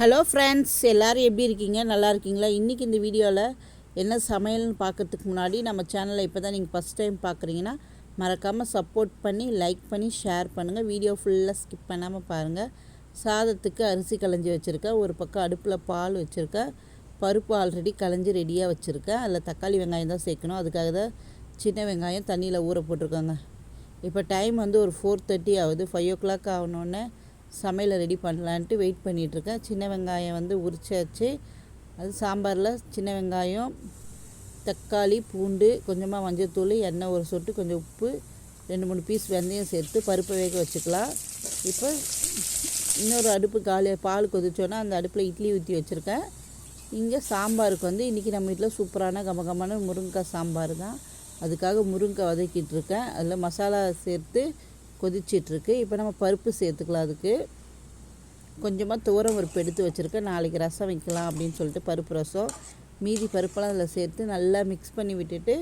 Hello friends எல்லோரும் எப்படி இருக்கீங்க? நல்லா இருக்கீங்களா? இன்றைக்கி இந்த வீடியோவில் என்ன சமையல்னு பார்க்கறதுக்கு முன்னாடி நம்ம சேனலை இப்போ தான் நீங்கள் ஃபஸ்ட் டைம் பார்க்குறீங்கன்னா மறக்காமல் சப்போர்ட் பண்ணி லைக் பண்ணி ஷேர் பண்ணுங்கள் வீடியோ ஃபுல்லாக ஸ்கிப் பண்ணாமல் பாருங்கள் சாதத்துக்கு அரிசி களைஞ்சி வச்சுருக்கேன். ஒரு பக்கம் அடுப்பில் பால் வச்சுருக்கேன். பருப்பு ஆல்ரெடி களைஞ்சி ரெடியாக வச்சுருக்கேன். அதில் தக்காளி வெங்காயம் தான் சேர்க்கணும். அதுக்காக தான் சின்ன வெங்காயம் தண்ணியில் ஊற போட்டிருக்கோங்க. இப்போ டைம் வந்து ஒரு ஃபோர் தேர்ட்டி ஆகுது. ஃபைவ் ஓ கிளாக் ஆகணுன்னே சமையலை ரெடி பண்ணலான்ட்டு வெயிட் பண்ணிகிட்ருக்கேன். சின்ன வெங்காயம் வந்து உரிச்சாச்சு. அது சாம்பாரில் சின்ன வெங்காயம் தக்காளி பூண்டு கொஞ்சமாக மஞ்சள்தூள் எண்ணெய் ஒரு சொட்டு கொஞ்சம் உப்பு ரெண்டு மூணு பீஸ் வெந்தயம் சேர்த்து பருப்பை வேக வச்சுக்கலாம். இப்போ இன்னொரு அடுப்பு காலி பால் கொதிச்சோன்னா அந்த அடுப்பில் இட்லி ஊற்றி வச்சுருக்கேன். இங்கே சாம்பாருக்கு வந்து இன்றைக்கி நம்ம வீட்டில் சூப்பரான கமகமான முருங்கைக்காய் சாம்பார் தான். அதுக்காக முருங்கை வதக்கிட்டு இருக்கேன் அதில் மசாலா சேர்த்து கொதிச்சிட்ருக்கு. இப்போ நம்ம பருப்பு சேர்த்துக்கலாம் அதுக்கு. கொஞ்சமாக துவரம் பருப்பு எடுத்து வச்சுருக்கேன். நாளைக்கு ரசம் வைக்கலாம் அப்படின்னு சொல்லிட்டு பருப்பு ரசம். மீதி பருப்பெல்லாம் அதில் சேர்த்து நல்லா மிக்ஸ் பண்ணி விட்டுட்டு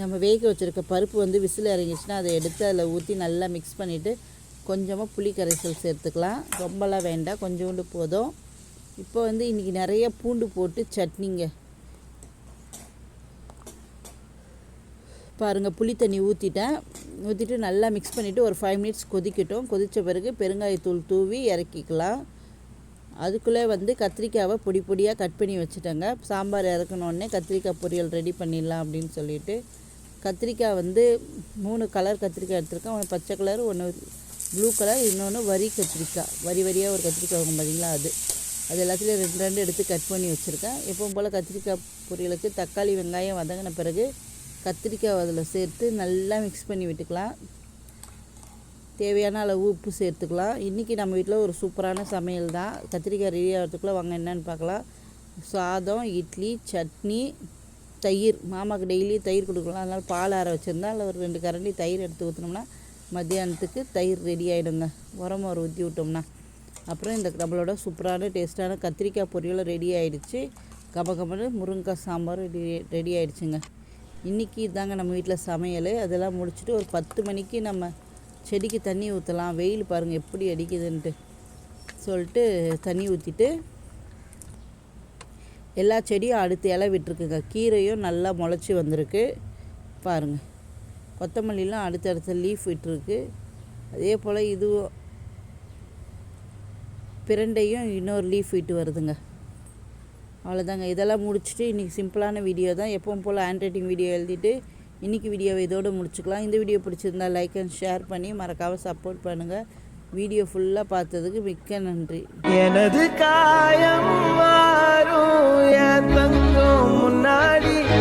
நம்ம வேக வச்சுருக்க பருப்பு வந்து விசில் இறங்கிச்சுன்னா அதை எடுத்து அதில் ஊற்றி நல்லா மிக்ஸ் பண்ணிவிட்டு கொஞ்சமாக புளி கரைசல் சேர்த்துக்கலாம். ரொம்பலாம் வேண்டாம். கொஞ்சோண்டு போதும். இப்போ வந்து இன்றைக்கி நிறைய பூண்டு போட்டு சட்னிங்க. பாருங்கள் புளி தண்ணி ஊற்றிட்டேன் ஊற்றிட்டு நல்லா மிக்ஸ் பண்ணிவிட்டு ஒரு ஃபைவ் மினிட்ஸ் கொதிக்கட்டும். கொதித்த பிறகு பெருங்காயத்தூள் தூவி இறக்கிக்கலாம். அதுக்குள்ளே வந்து கத்திரிக்காவை பொடி பொடியாக கட் பண்ணி வச்சுட்டேங்க. சாம்பார் இறக்கணுன்னே கத்திரிக்காய் பொரியல் ரெடி பண்ணிடலாம் அப்படின்னு சொல்லிட்டு. கத்திரிக்காய் வந்து மூணு கலர் கத்திரிக்காய் எடுத்திருக்கேன். ஒன்று பச்சை கலர் ஒன்று ப்ளூ கலர் இன்னொன்று வரி கத்திரிக்காய். வரி வரியாக ஒரு கத்திரிக்காய் இருக்கும் பார்த்தீங்களா அது. அது எல்லாத்துலேயும் ரெண்டு ரெண்டு எடுத்து கட் பண்ணி வச்சுருக்கேன். எப்பவும் போல் கத்திரிக்காய் பொரியலுக்கு தக்காளி வெங்காயம் வதங்கின பிறகு கத்திரிக்காய் அதில் சேர்த்து நல்லா மிக்ஸ் பண்ணி விட்டுக்கலாம். தேவையான அளவு உப்பு சேர்த்துக்கலாம். இன்றைக்கி நம்ம வீட்டில் ஒரு சூப்பரான சமையல் தான். கத்திரிக்காய் ரெடி ஆகிறதுக்குள்ளே வாங்க என்னென்னு பார்க்கலாம். சாதம் இட்லி சட்னி தயிர். மாமாவுக்கு டெய்லி தயிர் கொடுக்கலாம். அதனால் பால் ஆற வச்சுருந்தா அதில் ஒரு ரெண்டு கரண்டி தயிர் எடுத்து ஊற்றினோம்னா மத்தியானத்துக்கு தயிர் ரெடி ஆகிடுங்க உரம் ஒரு ஊற்றி விட்டோம்னா. அப்புறம் இந்த நம்மளோட சூப்பரான டேஸ்ட்டான கத்திரிக்காய் பொரியலும் ரெடி ஆகிடுச்சு கப கபன்னு முருங்கைக்காய் சாம்பாரும் ரெடி ரெடி ஆகிடுச்சுங்க இன்றைக்கி இதாங்க நம்ம வீட்டில் சமையல். அதெல்லாம் முடிச்சுட்டு ஒரு பத்து மணிக்கு நம்ம செடிக்கு தண்ணி ஊற்றலாம் வெயில் பாருங்கள் எப்படி அடிக்குதுன்ட்டு. சொல்லிட்டு தண்ணி ஊற்றிட்டு எல்லா செடியும் அடுத்து இலை விட்டுருக்குங்க. கீரையும் நல்லா முளைச்சி வந்திருக்கு. பாருங்கள் கொத்தமல்லிலாம் அடுத்தடுத்த லீஃப் விட்டுருக்கு. அதே போல் இதுவும் பிரண்டையும் இன்னொரு லீஃப் விட்டு வருதுங்க. அவ்வளோதாங்க இதெல்லாம் முடிச்சுட்டு இன்றைக்கி சிம்பிளான வீடியோ தான். எப்பவும் போல் ஹேண்ட் ரைட்டிங் வீடியோ எழுதிட்டு இன்றைக்கி வீடியோவை இதோடு முடிச்சுக்கலாம். இந்த வீடியோ பிடிச்சிருந்தா லைக் அண்ட் ஷேர் பண்ணி மறக்காமல் சப்போர்ட் பண்ணுங்கள் வீடியோ ஃபுல்லாக பார்த்ததுக்கு மிக்க நன்றி. எனது காயம்